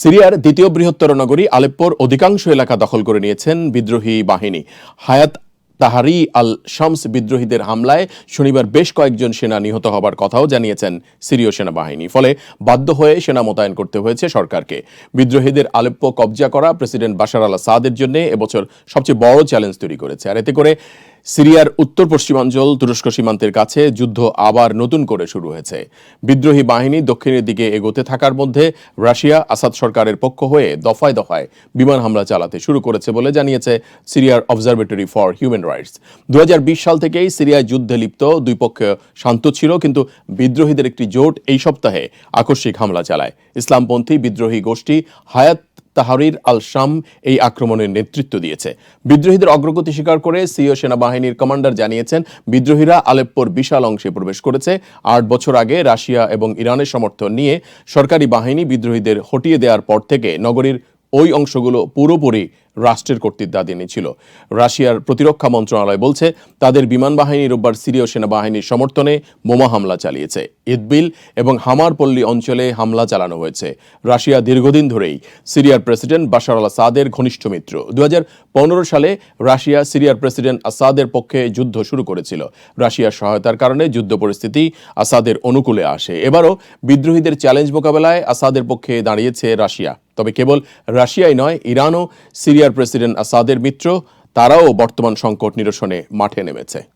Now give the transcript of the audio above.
সিরিয়ার দ্বিতীয় বৃহত্তর নগরী আলেপ্পোর অধিকাংশ এলাকা দখল করে নিয়েছেন বিদ্রোহী বাহিনী। হায়াত তাহারি আল শামস বিদ্রোহীদের হামলায় শনিবার বেশ কয়েকজন সেনা নিহত হবার কথাও জানিয়েছেন সিরীয় সেনাবাহিনী, ফলে বাধ্য হয়ে সেনা মোতায়েন করতে হয়েছে সরকারকে। বিদ্রোহীদের আলেপ্পো কবজা করা প্রেসিডেন্ট বাশার আল আসাদের জন্য এবছর সবচেয়ে বড় চ্যালেঞ্জ তৈরি করেছে, আর এতে করে সিরিয়ার উত্তর পশ্চিমাঞ্চল তুরস্ক সীমান্তের কাছে যুদ্ধ আবার নতুন করে শুরু হয়েছে। বিদ্রোহী বাহিনী দক্ষিণের দিকে এগোতে থাকার মধ্যে রাশিয়া, আসাদ সরকারের পক্ষ হয়ে দফায় দফায় বিমান হামলা চালাতে শুরু করেছে বলে জানিয়েছে সিরিয়ার অবজারভেটরি ফর হিউম্যান রাইটস। দু হাজার বিশ সাল থেকেই সিরিয়ায় যুদ্ধে লিপ্ত দুই পক্ষ শান্ত ছিল, কিন্তু বিদ্রোহীদের একটি জোট এই সপ্তাহে আকস্মিক হামলা চালায়। ইসলামপন্থী বিদ্রোহী গোষ্ঠী হায়াত তাহারির আল শাম এই আক্রমণের নেতৃত্ব দিয়েছে। বিদ্রোহীদের অগ্রগতি স্বীকার করে সিও সেনাবাহিনীর কমান্ডার জানিয়েছেন, বিদ্রোহীরা আলেপ্পোর বিশাল অংশে প্রবেশ করেছে। আট বছর আগে রাশিয়া এবং ইরানের সমর্থন নিয়ে সরকারি বাহিনী বিদ্রোহীদের হটিয়ে দেওয়ার পর থেকে নগরীর ওই অংশগুলো পুরোপুরি রাষ্ট্রের কর্তৃত্বাধীনে ছিল। রাশিয়ার প্রতিরক্ষা মন্ত্রণালয় বলছে, তাদের বিমান বাহিনী রোববার সিরীয় সেনাবাহিনীর সমর্থনে বোমা হামলা চালিয়েছে। ইদবিল এবং হামার পল্লী অঞ্চলে হামলা চালানো হয়েছে। রাশিয়া দীর্ঘদিন ধরেই সিরিয়ার প্রেসিডেন্ট বাশার আল আসাদের ঘনিষ্ঠ মিত্র। দু হাজার পনেরো সালে রাশিয়া সিরিয়ার প্রেসিডেন্ট আসাদের পক্ষে যুদ্ধ শুরু করেছিল। রাশিয়ার সহায়তার কারণে যুদ্ধ পরিস্থিতি আসাদের অনুকূলে আসে। এবারও বিদ্রোহীদের চ্যালেঞ্জ মোকাবেলায় আসাদের পক্ষে দাঁড়িয়েছে রাশিয়া। তবে কেবল রাশিয়াই নয়, ইরানও সিরিয়ার প্রেসিডেন্ট আসাদের মিত্র, তারাও বর্তমান সংকট নিরসনে মাঠে নেমেছে।